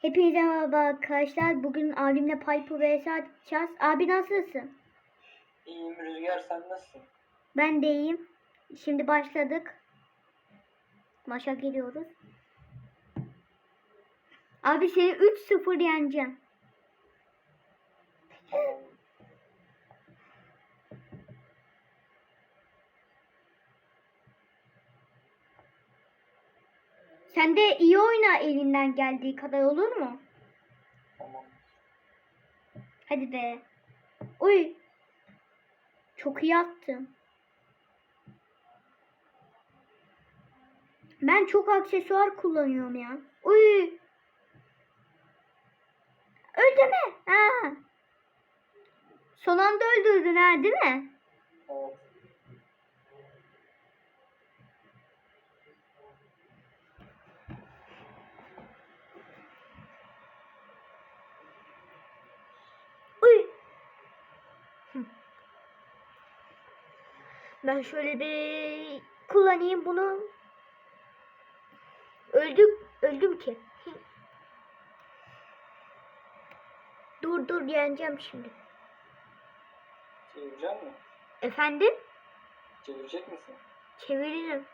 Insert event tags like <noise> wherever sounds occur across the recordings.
Hepinize merhaba arkadaşlar. Bugün abimle Piper vs atacağız. Abi nasılsın? İyiyim Rüzgar sen nasılsın? Ben de iyiyim. Şimdi başladık. Maça giriyoruz. Abi seni 3-0 yeneceğim. Sen de iyi oyna elinden geldiği kadar olur mu? Tamam. Hadi be. Uy. Çok iyi attın. Ben çok aksesuar kullanıyorum ya. Uy. Öldü mü? Ha. Son anda öldürdün ha değil mi? Evet. Uy. Hı. Ben şöyle bir kullanayım bunu. Öldüm, öldüm ki. Dur dur yeneceğim şimdi. Çevirecek misin? Efendim? Çevirecek misin? Çeviririm.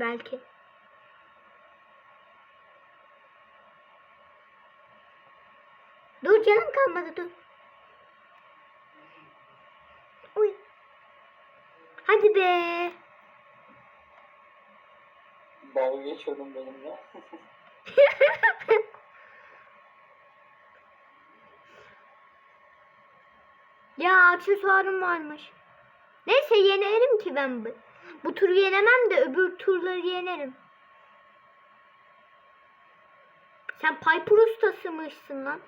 Belki. Dur canım kalmadı dur. Uy. Hadi be. Dalga geçiyordun benimle. <laughs> Ya aksesuarım varmış. Neyse yenerim ki ben bu. Bu turu yenemem de öbür turları yenerim. Sen Piper ustasıymışsın lan.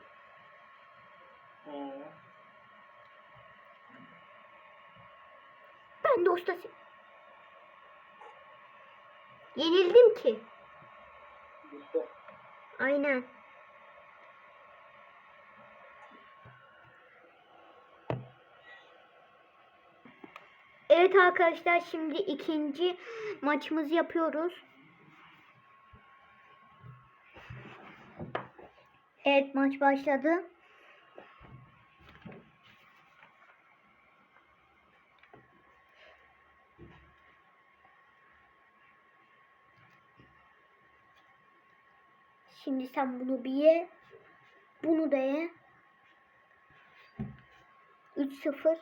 Hı. Ben ustasıyım. Yenildim ki. Aynen. Evet arkadaşlar şimdi ikinci maçımızı yapıyoruz. Evet maç başladı. Şimdi sen bunu bir ye. Bunu da ye. 3-0.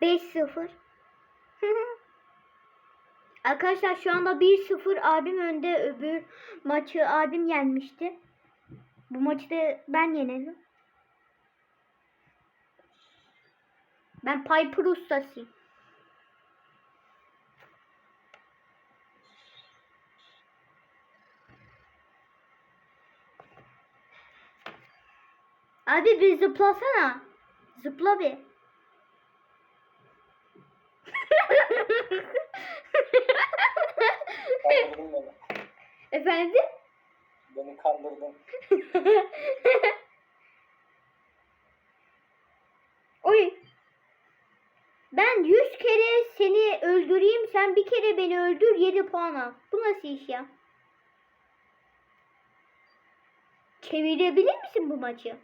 Beş sıfır. <laughs> Arkadaşlar şu anda 1-0 abim önde öbür maçı abim yenmişti. Bu maçı da ben yenerim. Ben Piper ustasıyım. Abi bir zıplasana. Zıpla bir. <laughs> Efendim? Beni kandırdın. <laughs> Oy. Ben 100 kere seni öldüreyim, sen bir kere beni öldür, 7 puan al. Bu nasıl iş ya? Çevirebilir misin bu maçı?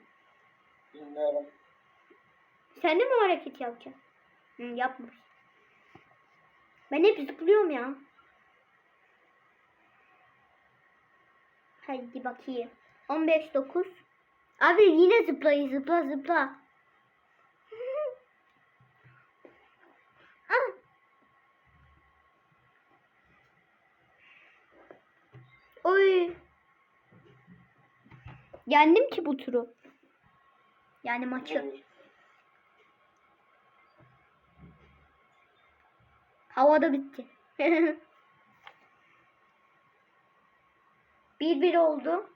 Bilmiyorum. Sen de mi o hareket yapacaksın? Hı, yapmış. Ben hep zıplıyorum ya. Hadi bakayım. 15 9. Abi yine zıplayın zıpla zıpla. Oy. Yendim ki bu turu. Yani maçı. Havada bitti. <laughs> bir bir oldu.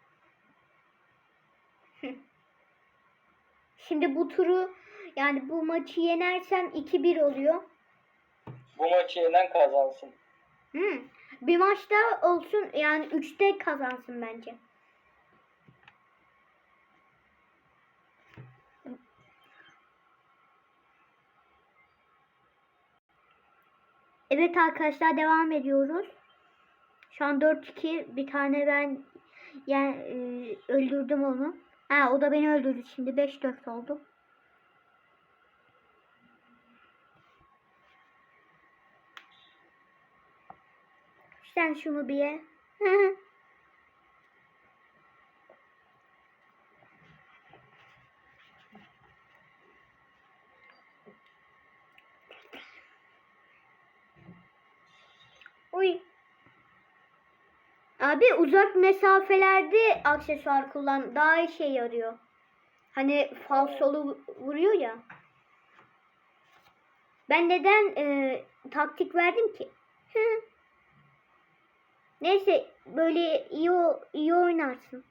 <laughs> Şimdi bu turu yani bu maçı yenersem 2-1 oluyor. Bu maçı yenen kazansın. Hmm. Bir maçta olsun yani 3'te kazansın bence. Evet arkadaşlar devam ediyoruz. Şu an 4-2 bir tane ben yani e, öldürdüm onu. Ha o da beni öldürdü şimdi 5-4 oldu. Sen şunu bir ye. <laughs> Uy. Abi uzak mesafelerde aksesuar kullan daha işe yarıyor. Hani falsolu vuruyor ya. Ben neden e, taktik verdim ki? <laughs> Neyse böyle iyi iyi oynarsın.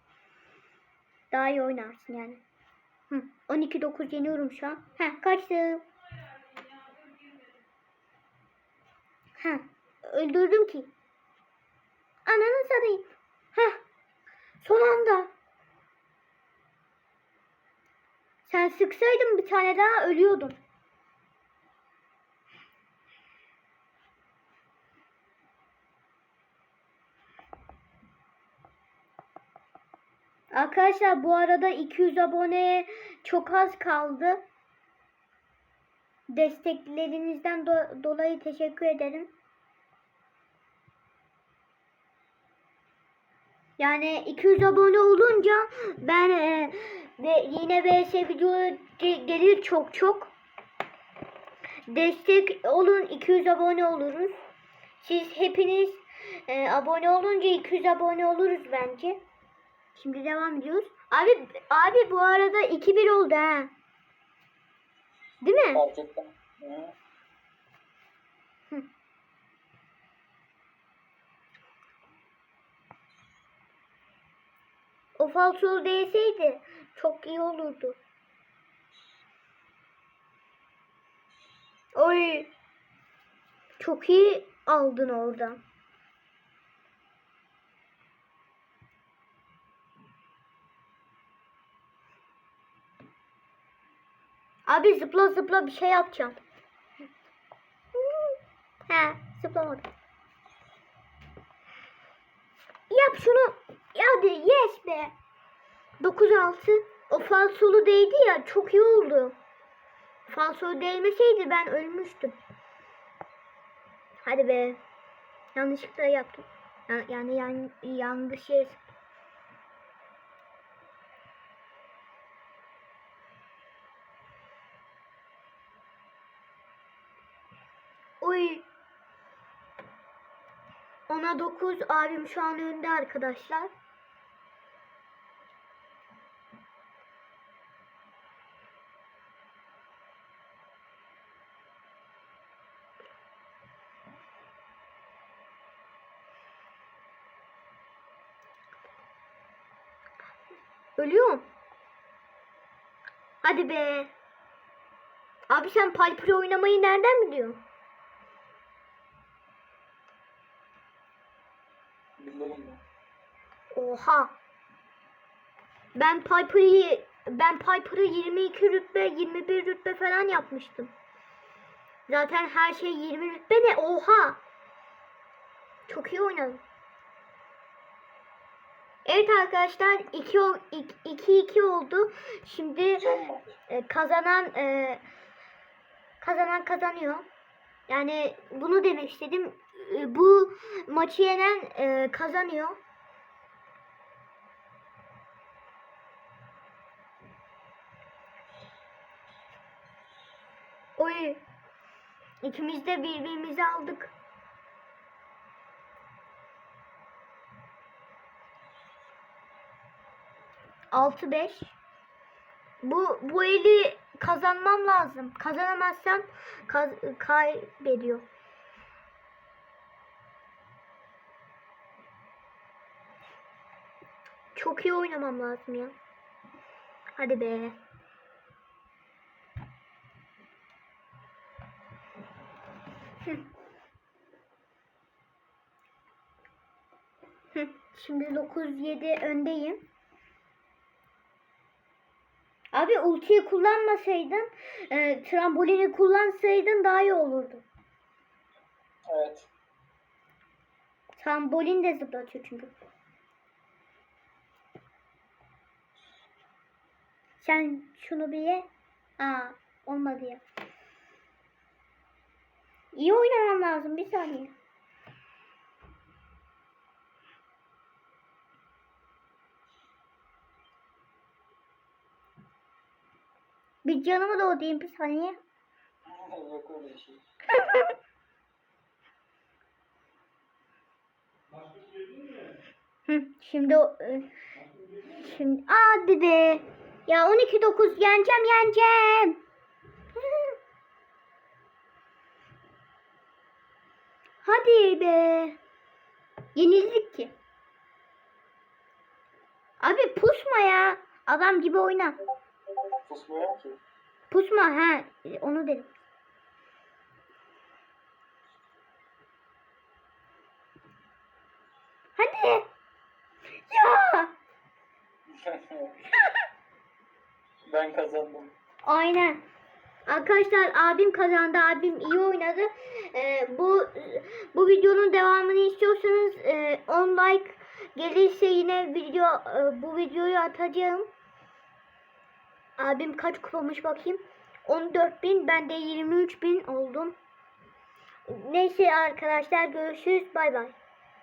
Daha iyi oynarsın yani. Hı. 12-9 yeniyorum şu an. Heh kaçtı. Heh. Öldürdüm ki. Ananı satayım. Heh. Son anda. Sen sıksaydın bir tane daha ölüyordum. Arkadaşlar bu arada 200 abone çok az kaldı. Desteklerinizden do- dolayı teşekkür ederim. Yani 200 abone olunca ben e, ve yine VS video ge- gelir çok çok. Destek olun 200 abone oluruz. Siz hepiniz e, abone olunca 200 abone oluruz bence. Şimdi devam ediyoruz. Abi abi bu arada 2-1 oldu ha. Değil mi? Fark ettim. Hı. O falsolu değseydi çok iyi olurdu. Oy. Çok iyi aldın oradan. Abi zıpla zıpla bir şey yapacağım. He zıplamadım. Yap şunu. Hadi yes be. 9-6. O falsolu değdi ya çok iyi oldu. Falsolu değmeseydi ben ölmüştüm. Hadi be. Yanlışlıkla yaptım. Ya- Yani yan, yanlış yer. Uy. Ona 9 abim şu an önde arkadaşlar. Ölüyorum. Hadi be. Abi sen Piper oynamayı nereden biliyorsun? Bilirim ben. Oha. Ben Piper'ı ben Piper'ı 22 rütbe, 21 rütbe falan yapmıştım. Zaten her şey 20 rütbe ne? Oha. Çok iyi oynadım. Evet arkadaşlar 2 2 2 oldu. Şimdi e, kazanan e, kazanan kazanıyor. Yani bunu demek istedim. E, bu maçı yenen e, kazanıyor. Oy. İkimiz de birbirimizi aldık. Altı beş. Bu bu eli kazanmam lazım. Kazanamazsam kaz, kaybediyor. Çok iyi oynamam lazım ya. Hadi be. Hı. Hı. Şimdi 9-7 öndeyim. Abi ultiyi kullanmasaydın, e, trambolini kullansaydın daha iyi olurdu. Evet. Trambolin de zıplatıyor çünkü. Sen şunu bir ye. Aa, olmadı ya. İyi oynamam lazım. Bir saniye. Bir canımı doldurayım bir saniye. Hı, şimdi o e, şimdi hadi be. Ya 12 9 yeneceğim yeneceğim. Hadi be. Yenildik ki. Abi pusma ya. Adam gibi oyna. Susmuyorum ki. Pusma ha. Onu dedim. Hadi. Ya. <laughs> ben kazandım. Aynen. Arkadaşlar abim kazandı. Abim iyi oynadı. Ee, bu bu videonun devamını istiyorsanız e, 10 like gelirse yine video e, bu videoyu atacağım. Abim kaç kupamış bakayım. 14.000 ben de 23.000 oldum. Neyse arkadaşlar görüşürüz. Bay bay.